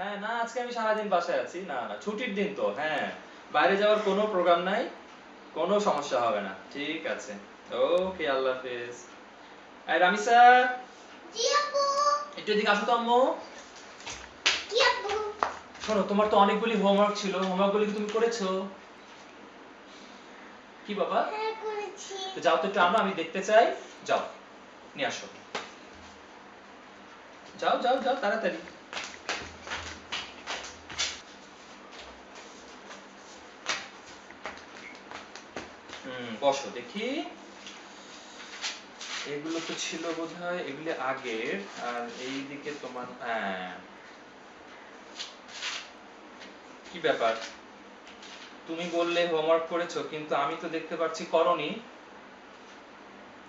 হ্যাঁ না আজকে আমি সারাদিন বাসায় আছি। না না ছুটির দিন তো হ্যাঁ। বাইরে যাওয়ার কোনো প্রোগ্রাম নাই কোনো সমস্যা হবে না। ঠিক আছে। ওকে আল্লাহ হাফেজ। এই রামিসা জি আপু। একটু এদিকে আসো তো আম্মু। কি আপু। শোনো তোমার তো অনেকগুলি হোমওয়ার্ক ছিল। হোমওয়ার্কগুলি কি তুমি করেছ? কি বাবা? হ্যাঁ করেছি। তো যাও তো একটু আনো আমি দেখতে চাই। যাও নিয়ে আসো। যাও যাও যাও তাড়াতাড়ি। বসো দেখি। এগুলো তো ছিল বোধহয় এগুলি আগের আর এই দিকে তোমার হ্যাঁ। কি ব্যাপার? তুমি বললে হোমওয়ার্ক করেছ কিন্তু আমি তো দেখতে পাচ্ছি করনি।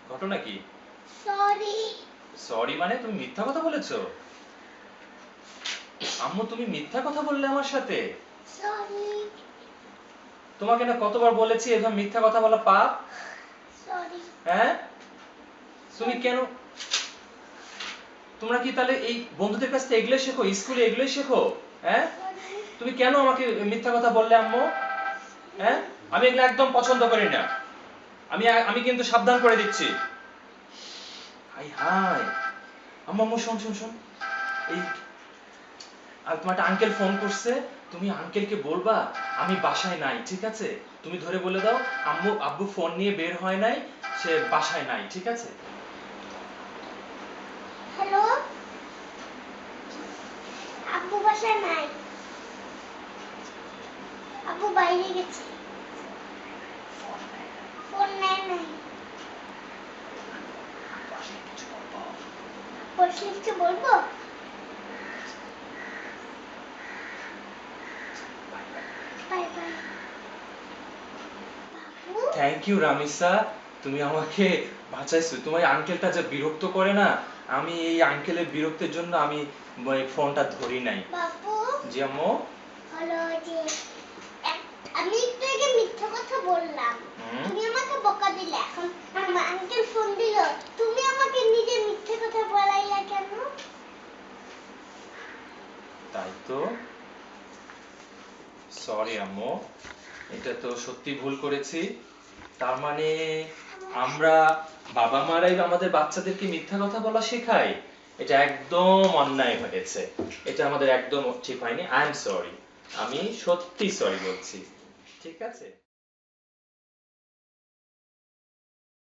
ঘটনা কি? সরি সরি মানে তুমি মিথ্যা কথা বলেছ? আম্মু তুমি মিথ্যা কথা বললে আমার সাথে। সরি তোমাকে না কতবার বলেছি এভাবে মিথ্যা কথা বলা পাপ? হ্যাঁ? তুমি কেন? তোমরা কি তাহলে এই বন্ধুদের কাছ থেকে এগুলো শেখো? স্কুলে এগুলোই শেখো? হ্যাঁ? তুমি কেন আমাকে মিথ্যা কথা বললে আম্মু? হ্যাঁ? আমি এগুলো একদম পছন্দ করি না। আমি আমি কিন্তু সাবধান করে দিচ্ছি। Hi hi. আম্মু আম্মু শোন শোন শোন। এই আর তোমার একটা আঙ্কেল ফোন করছে, তুমি আঙ্কেলকে বলবা, আমি বাসায় নাই, ঠিক আছে? তুমি ধরে বলে দাও, আম্মু, আব্বু ফোন নিয়ে বের হয় নাই, সে বাসায় নাই, ঠিক আছে? হ্যালো আব্বু বাসায় নাই। আব্বু বাইরে গেছে। ফোন নেয় নাই। কিছু বলব? থ্যাংক ইউ রামিসা তুমি আমাকে বাঁচাইছো। তোমার আঙ্কেলটা যে বিরক্ত করে না আমি এই আঙ্কেলের বিরক্তের জন্য আমি ফোনটা ধরি নাই। বাবু জি আম্মু। হলো যে আমি একটু আগে মিথ্যা কথা বললাম। তুমি আমাকে বকা দিলে। এখন আমার আঙ্কেল ফোন দিল। তুমি আমাকে নিজে মিথ্যে কথা বলাইলা কেন? তাই তো। সরি আম্মু। এটা তো সত্যি ভুল করেছি। তার মানে আমরা বাবা মারাই আমাদের বাচ্চাদেরকে মিথ্যা কথা বলা শেখাই, এটা একদম অন্যায় হয়েছে। এটা আমাদের একদম ঠিক হয়নি। আই এম সরি আমি সত্যি সরি বলছি। ঠিক আছে?